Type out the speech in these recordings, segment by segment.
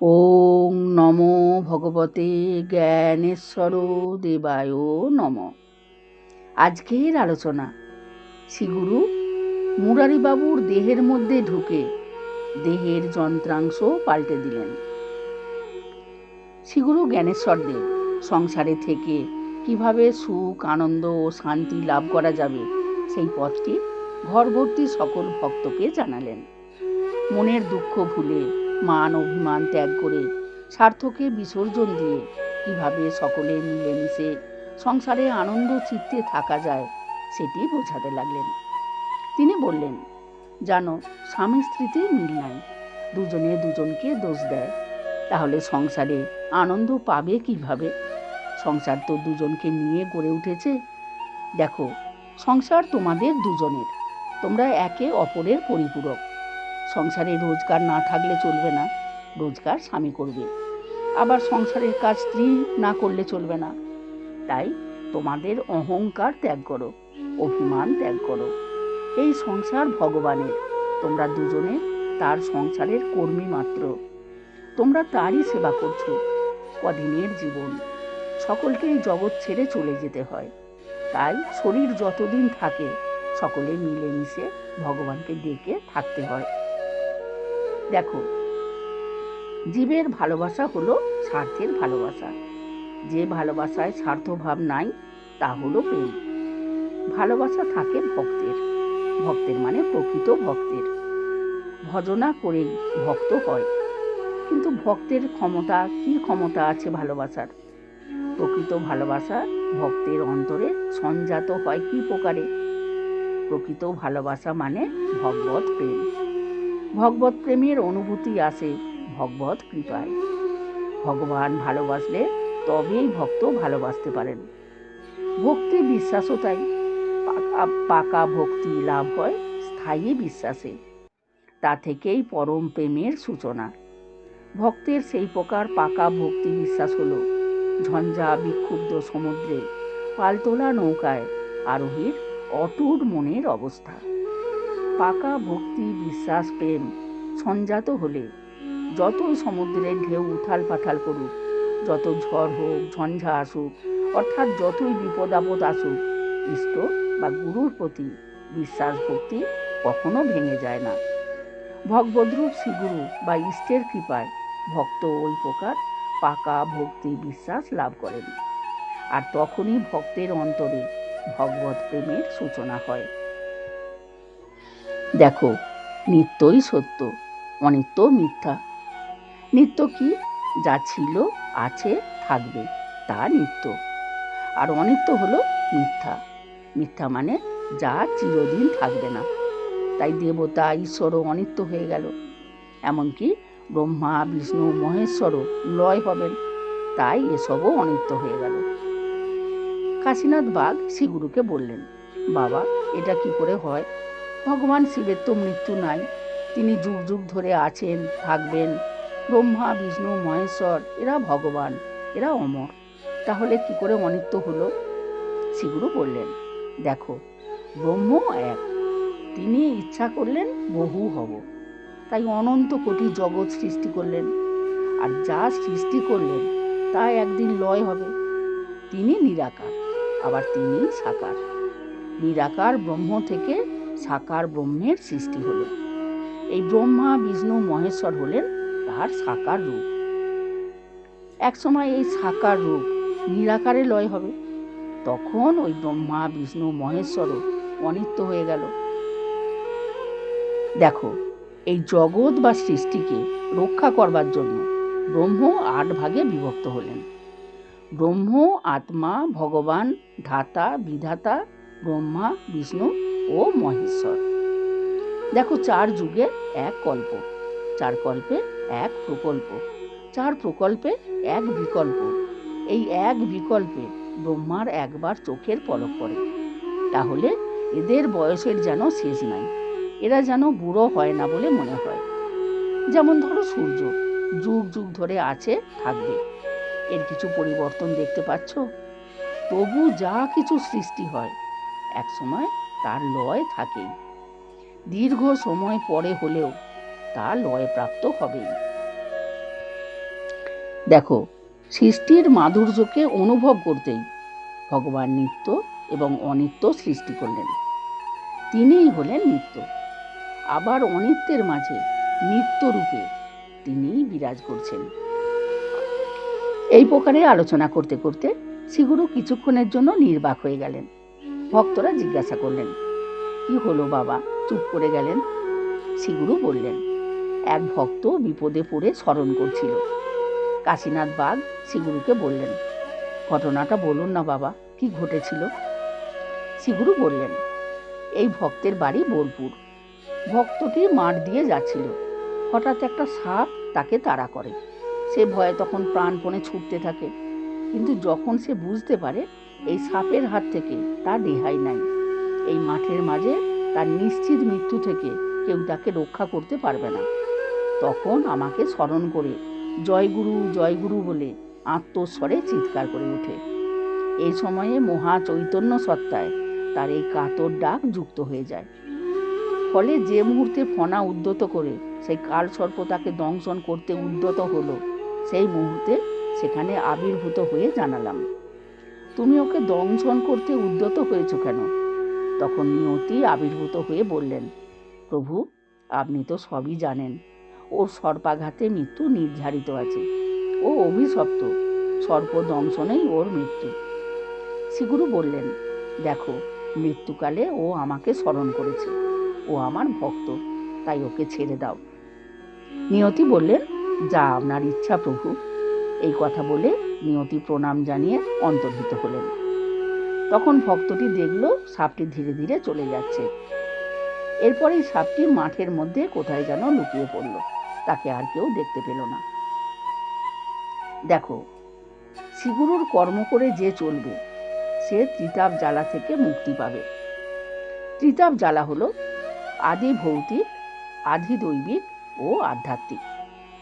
ওং নমো ভগবতে জ্ঞানেশ্বর দেবায় নম। আজকের আলোচনা, শ্রীগুরু মুরারিবাবুর দেহের মধ্যে ঢুকে দেহের যন্ত্রাংশ পাল্টে দিলেন। শ্রীগুরু জ্ঞানেশ্বর দেব, সংসারে থেকে কীভাবে সুখ, আনন্দ ও শান্তি লাভ করা যাবে সেই পথটি ঘরভর্তি সকল ভক্তকে জানালেন। মনের দুঃখ ভুলে মান অভিমান ত্যাগ করে স্বার্থকে বিসর্জন দিয়ে কীভাবে সকলে মিলেমিশে সংসারে আনন্দ চিত্তে থাকা যায় সেটি বোঝাতে লাগলেন। তিনি বললেন, জানো, স্বামী স্ত্রীতে মিল নাই। দুজনে দুজনকে দোষ দেয়। তাহলে সংসারে আনন্দ পাবে কীভাবে? সংসার তো দুজনকে নিয়ে গড়ে উঠেছে। দেখো, সংসার তোমাদের দুজনের। তোমরা একে অপরের পরিপূরক। সংসারে রোজগার না থাকলে চলবে না। রোজগার স্বামী করবে। আবার সংসারের কাজ স্ত্রী না করলে চলবে না। তাই তোমাদের অহংকার ত্যাগ করো, অভিমান ত্যাগ করো। এই সংসার ভগবানের, তোমরা দুজনে তার সংসারের কর্মী মাত্র। তোমরা তারই সেবা করছ, কদিনের জীবন। সকলকে এই জগৎ ছেড়ে চলে যেতে হয়। তাই শরীর যতদিন থাকে, সকলে মিলেমিশে ভগবানকে ডেকে থাকতে হয়। দেখো, জীবের ভালোবাসা হলো স্বার্থের ভালোবাসা। যে ভালোবাসায় স্বার্থভাব নাই, তা হলো প্রেম। ভালোবাসা থাকে ভক্তের। ভক্তের মানে প্রকৃত ভক্তের। ভজনা করে ভক্ত হয়। কিন্তু ভক্তের ক্ষমতা, কি ক্ষমতা আছে ভালোবাসার? প্রকৃত ভালোবাসা ভক্তের অন্তরে সঞ্জাত হয় কি প্রকারে? প্রকৃত ভালোবাসা মানে ভগবত প্রেম। ভগবত প্রেমের অনুভূতি আসে ভগবত কৃপায়। ভগবান ভালোবাসলে তবেই ভক্ত ভালোবাসতে পারেন। ভক্তি বিশ্বাসও তাই। পাকা পাকা ভক্তি লাভ হয় স্থায়ী বিশ্বাসে। তা থেকেই পরম প্রেমের সূচনা। ভক্তের সেই প্রকার পাকা ভক্তি বিশ্বাস হলো ঝঞ্ঝা বিক্ষুব্ধ সমুদ্রে পালতোলা নৌকায় আরোহীর অটুট মনের অবস্থা। পাকা ভক্তি বিশ্বাস, প্রেম সঞ্জাত হলে যতই সমুদ্রের ঢেউ উথাল পাথাল করুক, যত ঝড় হোক, ঝঞ্ঝা আসুক, অর্থাৎ যতই বিপদ আপদ আসুক, ইষ্ট বা গুরুর প্রতি বিশ্বাস ভক্তি কখনো ভেঙে যায় না। ভগবদ্রূপ শ্রীগুরু বা ইষ্টের কৃপায় ভক্ত ওই প্রকার পাকা ভক্তি বিশ্বাস লাভ করেন। আর তখনই ভক্তের অন্তরে ভগবত প্রেমের সূচনা হয়। দেখো, নিত্যই সত্য, অনিত্য মিথ্যা। নিত্য কি? যা ছিল, আছে, থাকবে, তা নিত্য। আর অনিত্য হলো মিথ্যা। মিথ্যা মানে যা চিরদিন থাকবে না। তাই দেবতা, ঈশ্বরও অনিত্য হয়ে গেল। এমনকি ব্রহ্মা, বিষ্ণু, মহেশ্বরও লয় হবেন। তাই এসবও অনিত্য হয়ে গেল। কাশীনাথ বাঘ শ্রীগুরুকে বললেন, বাবা, এটা কি করে হয়? ভগবান শিবের তো মৃত্যু নাই। তিনি যুগ যুগ ধরে আছেন, থাকবেন। ব্রহ্মা, বিষ্ণু, মহেশ্বর, এরা ভগবান, এরা অমর। তাহলে কি করে অনিত্য হলো? শ্রীগুরু বললেন, দেখো, ব্রহ্ম এক। তিনি ইচ্ছা করলেন বহু হব। তাই অনন্ত কোটি জগৎ সৃষ্টি করলেন। আর যা সৃষ্টি করলেন, তা একদিন লয় হবে। তিনি নিরাকার, আবার তিনি সাকার। নিরাকার ব্রহ্ম থেকে সাকার ব্রহ্মের সৃষ্টি হল। এই ব্রহ্মা, বিষ্ণু, মহেশ্বর হলেন তার সাকার রূপ। একসময় এই সাকার রূপ নিরাকারে লয় হবে। তখন ওই ব্রহ্মা, বিষ্ণু, মহেশ্বরও অনিত্য হয়ে গেল। দেখো, এই জগৎ বা সৃষ্টিকে রক্ষা করবার জন্য ব্রহ্ম আট ভাগে বিভক্ত হলেন। ব্রহ্ম, আত্মা, ভগবান, ধাতা, বিধাতা, ব্রহ্মা, বিষ্ণু ও মহেশ্বর। দেখো চার যুগে এক কল্প, চার কল্পে এক প্রকল্প, চার প্রকল্পে এক বিকল্প। এই এক বিকল্পে ব্রহ্মার একবার চোখের পলক পড়ে। তাহলে এদের বয়সের যেন শেষ নাই, এরা যেন বুড়ো হয় না বলে মনে হয়। যেমন ধরো সূর্য, যুগ যুগ ধরে আছে, থাকবে। এর কিছু পরিবর্তন দেখতে পাচ্ছ? তবু যা কিছু সৃষ্টি হয়, এক সময় তার লয় থাকেই। দীর্ঘ সময় পরে হলেও তা লয় প্রাপ্ত হবেই। দেখো, সৃষ্টির মাধুর্যকে অনুভব করতেই ভগবান নিত্য এবং অনিত্য সৃষ্টি করলেন। তিনিই হলেন নিত্য। আবার অনিত্যের মাঝে নিত্য রূপে তিনিই বিরাজ করছেন। এই প্রকারে আলোচনা করতে করতে শ্রীগুরু কিছুক্ষণের জন্য নির্বাক হয়ে গেলেন। ভক্তরা জিজ্ঞাসা করলেন, কি হলো বাবা? চুপ করে গেলেন? শ্রীগুরু বললেন, এক ভক্ত বিপদে পড়ে স্মরণ করছিল। কাশীনাথ বাগ শ্রীগুরুকে বললেন, ঘটনাটা বলুন না বাবা, কি ঘটেছিল? শ্রীগুরু বললেন, এই ভক্তের বাড়ি বোলপুর। ভক্তটি মাঠ দিয়ে যাচ্ছিল। হঠাৎ একটা সাপ তাকে তাড়া করে। সে ভয়ে তখন প্রাণপণে ছুটতে থাকে। কিন্তু যখন সে বুঝতে পারে এই সাপের হাত থেকে তার রেহাই নাই। এই মাঠের মাঝে তার নিশ্চিত মৃত্যু থেকে কেউ তাকে রক্ষা করতে পারবে না। তখন আমাকে স্মরণ করে জয়গুরু জয়গুরু বলে আত্মস্বরে চিৎকার করে ওঠে। এই সময়ে মহা চৈতন্য সত্তায় তার এই কাতর ডাক যুক্ত হয়ে যায়। ফলে যে মুহূর্তে ফনা উদ্যত করে সেই কাল সর্প তাকে দংশন করতে উদ্যত হলো, সেই মুহূর্তে সেখানে আবির্ভূত হয়ে জানালাম। তুমি ওকে দংশন করতে উদ্যত হয়েছো কেন? তখন নিয়তি আবির্ভূত হয়ে বললেন, প্রভু, আপনি তো সবই জানেন। ওর সর্পাঘাতে মৃত্যু নির্ধারিত আছে। ও অভিশপ্ত। সর্প দংশনেই ওর মৃত্যু। শ্রীগুরু বললেন, দেখো, মৃত্যুকালে ও আমাকে স্মরণ করেছে। ও আমার ভক্ত, তাই ওকে ছেড়ে দাও। নিয়তি বললেন, যা আপনার ইচ্ছা প্রভু। এই কথা বলে নিয়তি প্রণাম জানিয়ে অন্তর্হিত হলেন। তখন ভক্তটি দেখল সাপটি ধীরে ধীরে চলে যাচ্ছে। এরপরেই সাপটি মাঠের মধ্যে কোথায় যেন লুকিয়ে পড়ল। তাকে আর কেউ দেখতে পেল না। দেখো, শ্রীগুরুর কর্ম করে যে চলবে, সে ত্রিতাপ জ্বালা থেকে মুক্তি পাবে। ত্রিতাপ জ্বালা হলো আদি ভৌতিক আধি দৈবিক ও আধ্যাত্মিক।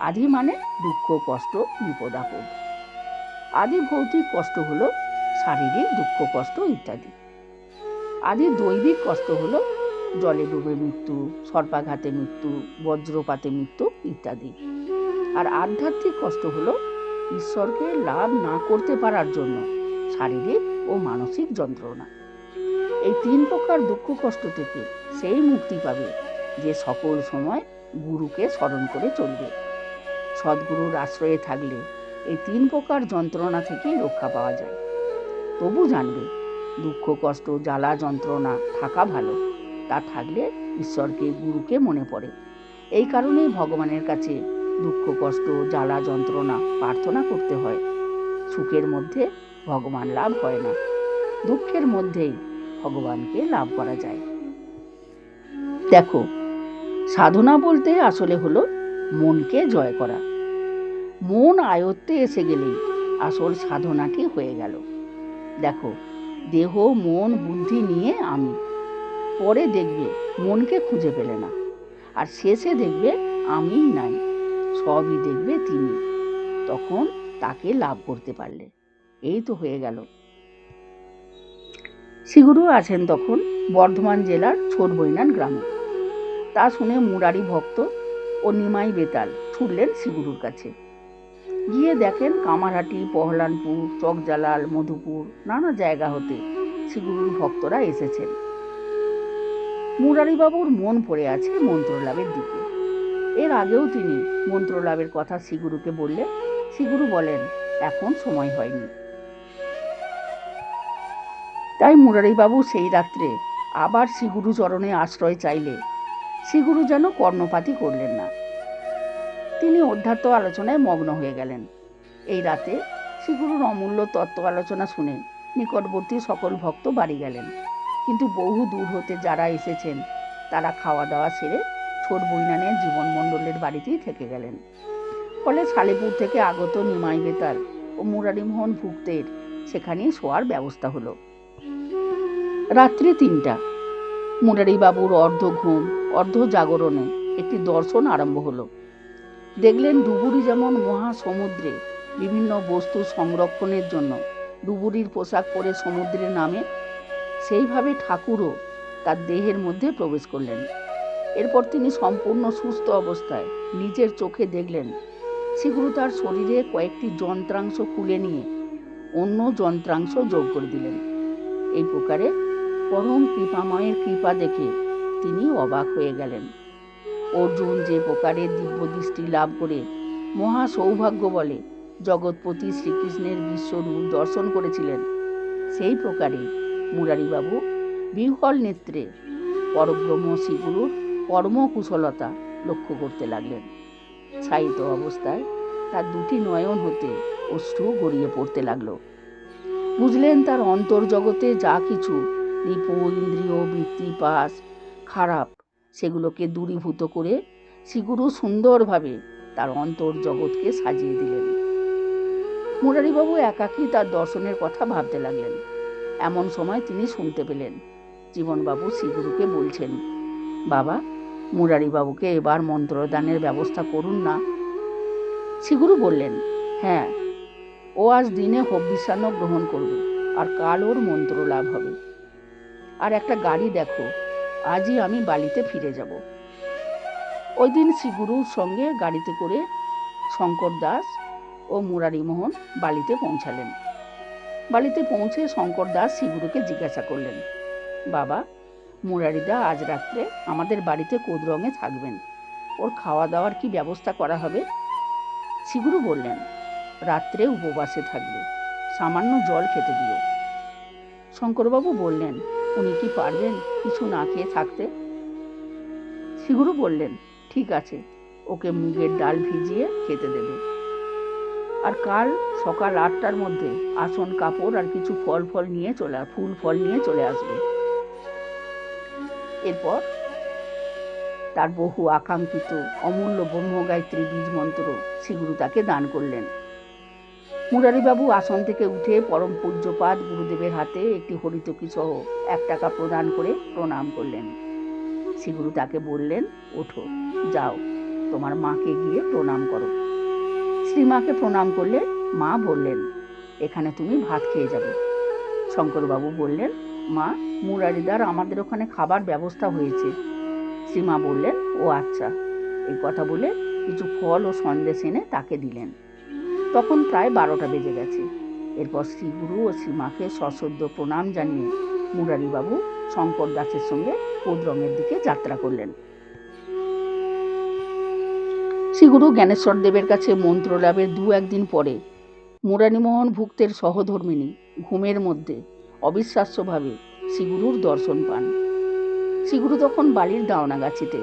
আধি মানে দুঃখ, কষ্ট, বিপদ, আপদ। আদি ভৌতিক কষ্ট হলো শারীরিক দুঃখ, কষ্ট ইত্যাদি। আদি দৈবিক কষ্ট হলো জলে ডুবে মৃত্যু, সর্পাঘাতে মৃত্যু, বজ্রপাতে মৃত্যু ইত্যাদি। আর আধ্যাত্মিক কষ্ট হলো ঈশ্বরকে লাভ না করতে পারার জন্য শারীরিক ও মানসিক যন্ত্রণা। এই তিন প্রকার দুঃখ, কষ্ট থেকে সেই মুক্তি পাবে যে সকল সময় গুরুকে স্মরণ করে চলবে। সদ্গুরুর আশ্রয়ে থাকলে এই তিন প্রকার যন্ত্রণা থেকেই রক্ষা পাওয়া যায়। তবু জানবে, দুঃখ, কষ্ট, জ্বালা, যন্ত্রণা থাকা ভালো। তা থাকলে ঈশ্বরকে, গুরুকে মনে পড়ে। এই কারণেই ভগবানের কাছে দুঃখ, কষ্ট, জ্বালা, যন্ত্রণা প্রার্থনা করতে হয়। সুখের মধ্যে ভগবান লাভ হয় না। দুঃখের মধ্যেই ভগবানকে লাভ করা যায়। দেখো, সাধনা বলতে আসলে হলো মনকে জয় করা। মন আয়ত্তে এসে গেলেই আসল সাধনাটি হয়ে গেল। দেখো, দেহ, মন, বুদ্ধি নিয়ে আমি। পরে দেখবে মনকে খুঁজে পেলে না। আর শেষে দেখবে আমিই নাই। সবই দেখবে তিনি। তখন তাকে লাভ করতে পারলে। এই তো হয়ে গেল। শ্রীগুরু আছেন তখন বর্ধমান জেলার ছোটবৈনান গ্রামে। তা শুনে মুরারি ভক্ত ও নিমাই বেতাল ছুটলেন শ্রীগুরুর কাছে। গিয়ে দেখেন কামারহাটি, পহলানপুর, চকজালাল, মধুপুর নানা জায়গা হতে শ্রীগুরুর ভক্তরা এসেছেন। মুরারিবাবুর মন পড়ে আছে মন্ত্রলাভের দিকে। এর আগেও তিনি মন্ত্রলাভের কথা শ্রীগুরুকে বললেন। শ্রীগুরু বলেন, এখন সময় হয়নি। তাই মুরারিবাবু সেই রাত্রে আবার শ্রীগুরু চরণে আশ্রয় চাইলে শ্রীগুরু যেন কর্ণপাতই করলেন না। তিনি অধ্যাত্ম আলোচনায় মগ্ন হয়ে গেলেন। এই রাতে শ্রীগুরুর অমূল্য তত্ত্ব আলোচনা শুনে নিকটবর্তী সকল ভক্ত বাড়ি গেলেন। কিন্তু বহু দূর হতে যারা এসেছেন, তারা খাওয়া দাওয়া সেরে ছোট বৈনানের জীবন মণ্ডলের বাড়িতেই থেকে গেলেন। ফলে শালিপুর থেকে আগত নিমাই বেতাল ও মুরারিমোহন ভুক্তের সেখানেই শোয়ার ব্যবস্থা হলো। রাত্রি তিনটা মুরারিবাবুর অর্ধ ঘুম, অর্ধ জাগরণে একটি দর্শন আরম্ভ হলো। দেখলেন ডুবুরি যেমন মহাসমুদ্রে বিভিন্ন বস্তু সংরক্ষণের জন্য ডুবুরির পোশাক পরে সমুদ্রে নামে, সেইভাবে ঠাকুরও তার দেহের মধ্যে প্রবেশ করলেন। এরপর তিনি সম্পূর্ণ সুস্থ অবস্থায় নিজের চোখে দেখলেন শ্রীগুরু তার শরীরে কয়েকটি যন্ত্রাংশ খুলে নিয়ে অন্য যন্ত্রাংশ যোগ করে দিলেন। এই প্রকারে পরম কৃপাময়ের কৃপা দেখে তিনি অবাক হয়ে গেলেন। অর্জুন যে প্রকারে দিব্য দৃষ্টি লাভ করে মহা সৌভাগ্য বলে জগৎপতি শ্রীকৃষ্ণের বিশ্বরূপ দর্শন করেছিলেন, সেই প্রকারে মুরারিবাবু বিহ্বল নেত্রে পরব্রহ্ম শ্রীগুরুর কর্মকুশলতা লক্ষ্য করতে লাগলেন। ছায়িত অবস্থায় তার দুটি নয়ন হতে অশ্রু গড়িয়ে পড়তে লাগল। বুঝলেন তার অন্তর্জগতে যা কিছু রিপু ইন্দ্রিয় বৃত্তিপাস খারাপ, সেগুলোকে দূরীভূত করে শ্রীগুরু সুন্দরভাবে তার অন্তর জগৎকে সাজিয়ে দিলেন। মুরারিবাবু একাকী তার দর্শনের কথা ভাবতে লাগলেন। এমন সময় তিনি শুনতে পেলেন, জীবনবাবু শ্রীগুরুকে বলছেন, বাবা, মুরারিবাবুকে এবার মন্ত্রদানের ব্যবস্থা করুন না? শ্রীগুরু বললেন হ্যাঁ ও আজ দিনে হব্বিষান্ন গ্রহণ করবে, আর কাল ওর মন্ত্র লাভ হবে। আর একটা গাড়ি দেখো, আজই আমি বালিতে ফিরে যাব। ওই দিন শ্রীগুরুর সঙ্গে গাড়িতে করে শঙ্কর দাস ও মুরারিমোহন বালিতে পৌঁছালেন। বালিতে পৌঁছে শঙ্কর দাস শ্রীগুরুকে জিজ্ঞাসা করলেন, বাবা, মুরারিদা আজ রাত্রে আমাদের বাড়িতে কোদরঙে থাকবেন, ওর খাওয়া দাওয়ার কি ব্যবস্থা করা হবে? শ্রীগুরু বললেন, রাত্রে উপবাসে থাকবে, সামান্য জল খেতে দিও। শঙ্করবাবু বললেন উনি কি পারবেন কিছু না খেয়ে থাকতে? শ্রীগুরু বললেন, ঠিক আছে, ওকে মুগের ডাল ভিজিয়ে খেতে দেবে। আর কাল সকাল আটটার মধ্যে আসন, কাপড় আর কিছু ফল ফল নিয়ে চলে, ফুল ফল নিয়ে চলে আসবে। এরপর তার বহু আকাঙ্ক্ষিত অমূল্য ব্রহ্মগায়ত্রী বীজ মন্ত্র শ্রীগুরু তাকে দান করলেন। মুরারিবাবু আসন থেকে উঠে পরম পূজ্যপাদ গুরুদেবের হাতে একটি হরিতকি সহ এক টাকা প্রদান করে প্রণাম করলেন। শ্রীগুরু তাকে বললেন, ওঠো, যাও, তোমার মাকে গিয়ে প্রণাম করো। শ্রীমাকে প্রণাম করলে মা বললেন, এখানে তুমি ভাত খেয়ে যাবে। শঙ্করবাবু বললেন, মা, মুরারিদার আমাদের ওখানে খাবার ব্যবস্থা হয়েছে। শ্রীমা বললেন, ও আচ্ছা। এই কথা বলে কিছু ফল ও সন্দেশ এনে তাকে দিলেন। তখন প্রায় বারোটা বেজে গেছে। এরপর শ্রীগুরু ও শ্রীমাকে সশ্রদ্ধ প্রণাম জানিয়ে মুরারিবাবু শঙ্কর দাসের সঙ্গে কোদরঙের দিকে যাত্রা করলেন। শ্রীগুরু জ্ঞানেশ্বর দেবের কাছে মন্ত্র লাভের দু একদিন পরে মুরারিমোহন ভুক্তের সহধর্মিনী ঘুমের মধ্যে অবিশ্বাস্যভাবে শ্রীগুরুর দর্শন পান। শ্রীগুরু তখন বাড়ির দাওনাগাছিতে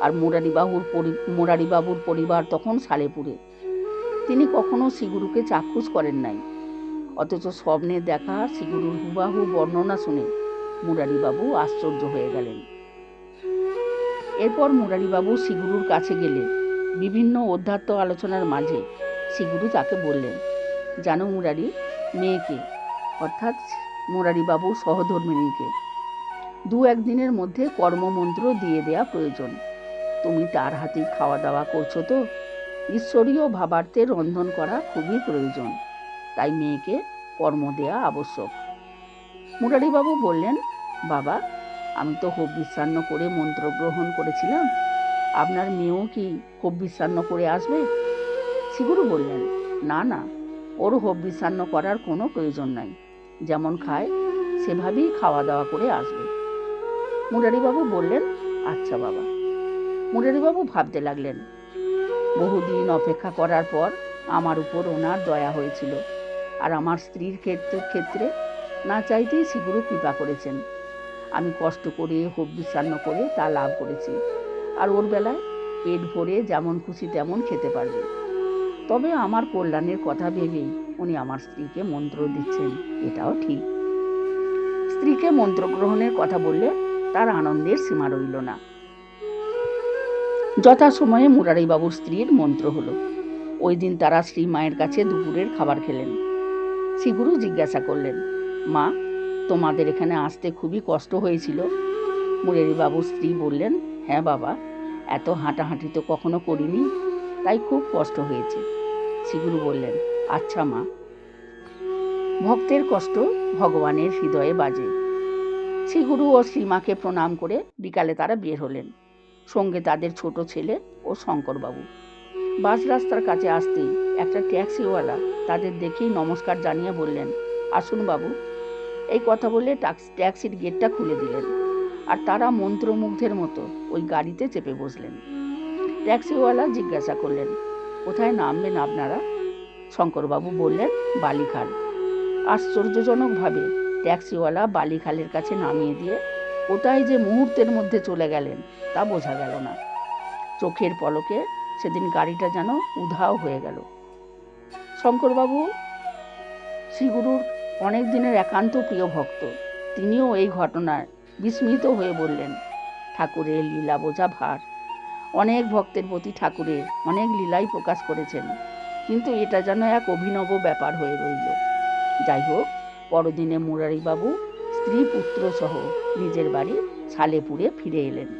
আর মুরারিবাবুর পরি, মুরারিবাবুর পরিবার তখন সালেপুরে তিনি কখনো শ্রীগুরুকে চাক্ষুষ করেন নাই। অথচ স্বপ্নে দেখা শ্রীগুরুর হুবাহু বর্ণনা শুনে মুরারিবাবু আশ্চর্য হয়ে গেলেন। এরপর মুরারিবাবু শ্রীগুরুর কাছে গেলে বিভিন্ন অধ্যাত্ম আলোচনার মাঝে শ্রীগুরু তাকে বললেন, জানো মুরারি, মেয়েকে, অর্থাৎ মুরারিবাবুর সহধর্মিনীকে, দু একদিনের মধ্যে কর্মমন্ত্র দিয়ে দেয়া প্রয়োজন। তুমি তার হাতে খাওয়া দাওয়া করছ তো? ঈশ্বরীয় ভাবার্থে রন্ধন করা খুবই প্রয়োজন। তাই মেয়েকে কর্ম দেয়া আবশ্যক। মুরারিবাবু বললেন, বাবা, আমি তো হব্বিষান্ন করে মন্ত্র গ্রহণ করেছিলাম। আপনার মেয়েও কি হব্বিষান্ন করে আসবে? শ্রীগুরু বললেন, না না ওর হব্বিষান্ন করার কোনো প্রয়োজন নাই। যেমন খায়, সেভাবেই খাওয়া দাওয়া করে আসবে। মুরারিবাবু বললেন আচ্ছা বাবা। মুরারিবাবু ভাবতে লাগলেন বহুদিন অপেক্ষা করার পর আমার উপর ওনার দয়া হয়েছিল। আর আমার স্ত্রীর ক্ষেত্রে ক্ষেত্রে না চাইতেই শ্রীগুরু কৃপা করেছেন। আমি কষ্ট করে হোক হব্বিষান্ন করে তা লাভ করেছি। আর ওর বেলায় পেট ভরে যেমন খুশি তেমন খেতে পারবে। তবে আমার কল্যাণের কথা ভেবেই উনি আমার স্ত্রীকে মন্ত্র দিচ্ছেন। এটাও ঠিক। স্ত্রীকে মন্ত্র গ্রহণের কথা বললে তার আনন্দের সীমা রইল না। যথাসময়ে মুরারিবাবুর স্ত্রীর মন্ত্র হলো। ওই দিন তারা শ্রী মায়ের কাছে দুপুরের খাবার খেলেন। শ্রীগুরু জিজ্ঞাসা করলেন, মা, তোমাদের এখানে আসতে খুবই কষ্ট হয়েছিল? মুরারিবাবুর স্ত্রী বললেন হ্যাঁ বাবা, এত হাঁটাহাঁটি তো কখনো করিনি, তাই খুব কষ্ট হয়েছে। শ্রীগুরু বললেন আচ্ছা মা। ভক্তের কষ্ট ভগবানের হৃদয়ে বাজে। শ্রীগুরু ও শ্রীমাকে প্রণাম করে বিকালে তারা বের হলেন। সঙ্গে তাদের ছোট ছেলে ও শঙ্করবাবু। বাস রাস্তার কাছে আসতেই একটা ট্যাক্সিওয়ালা তাদের দেখেই নমস্কার জানিয়ে বললেন, আসুন বাবু। এই কথা বলে ট্যাক্স, ট্যাক্সির গেটটা খুলে দিলেন আর তারা মন্ত্রমুগ্ধের মতো ওই গাড়িতে চেপে বসলেন। ট্যাক্সিওয়ালা জিজ্ঞাসা করলেন, কোথায় নামবেন আপনারা? শঙ্করবাবু বললেন, বালিখাল। আশ্চর্যজনকভাবে ট্যাক্সিওয়ালা বালিখালের কাছে নামিয়ে দিয়ে কোথায় যে মুহূর্তের মধ্যে চলে গেলেন, তা বোঝা গেল না। চোখের পলকে সেদিন গাড়িটা যেন উধাও হয়ে গেল। শঙ্করবাবু, শ্রীগুরুর অনেক দিনের একান্ত প্রিয় ভক্ত, তিনিও এই ঘটনায় বিস্মিত হয়ে বললেন, ঠাকুরের লীলা বোঝা ভার। অনেক ভক্তের প্রতি ঠাকুরের অনেক লীলাই প্রকাশ করেছেন, কিন্তু এটা যেন এক অভিনব ব্যাপার হয়ে রইল। যাই হোক, পরদিনে মুরারিবাবু স্ত্রী পুত্র সহ নিজের বাড়ি সালেপুরে ফিরে এলেন।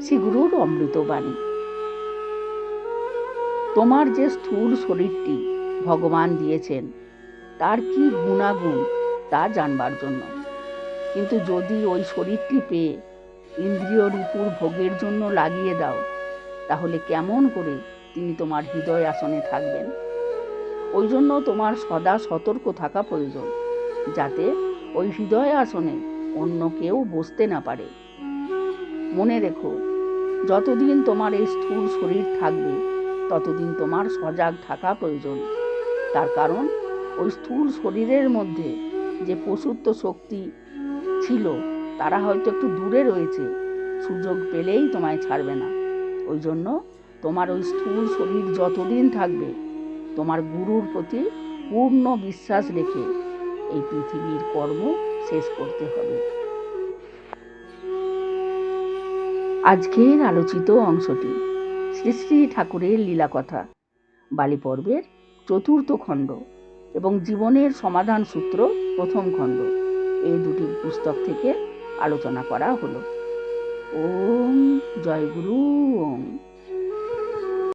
শ্রীগুরুর অমৃতবাণী। তোমার যে স্থূল শরীরটি ভগবান দিয়েছেন, তার কি গুণাগুণ তা জানবার জন্য। কিন্তু যদি ওই শরীরটি পেয়ে ইন্দ্রিয় রূপুর ভোগের জন্য লাগিয়ে দাও, তাহলে কেমন করে তিনি তোমার হৃদয় আসনে থাকবেন? ওই জন্য তোমার সদা সতর্ক থাকা প্রয়োজন। যাতে ওই হৃদয় আসনে অন্য কেউ বসতে না পারে। মনে রেখো, যতদিন তোমার এই স্থূল শরীর থাকবে, ততদিন তোমার সজাগ থাকা প্রয়োজন। তার কারণ, ওই স্থূল শরীরের মধ্যে যে পশুত্ব শক্তি ছিল, তারা হয়তো একটু দূরে রয়েছে, সুযোগ পেলেই তোমায় ছাড়বে না। ওই জন্য তোমার ওই স্থূল শরীর যতদিন থাকবে, তোমার গুরুর প্রতি পূর্ণ বিশ্বাস রেখে এই পৃথিবীর কর্ম শেষ করতে হবে। আজকের আলোচিত অংশটি শ্রী শ্রী ঠাকুরের লীলা কথা বালি পর্বের চতুর্থ খণ্ড এবং জীবনের সমাধান সূত্র প্রথম খণ্ড। এই দুটি পুস্তক থেকে আলোচনা করা হলো। ওম জয় গুরু, ওম।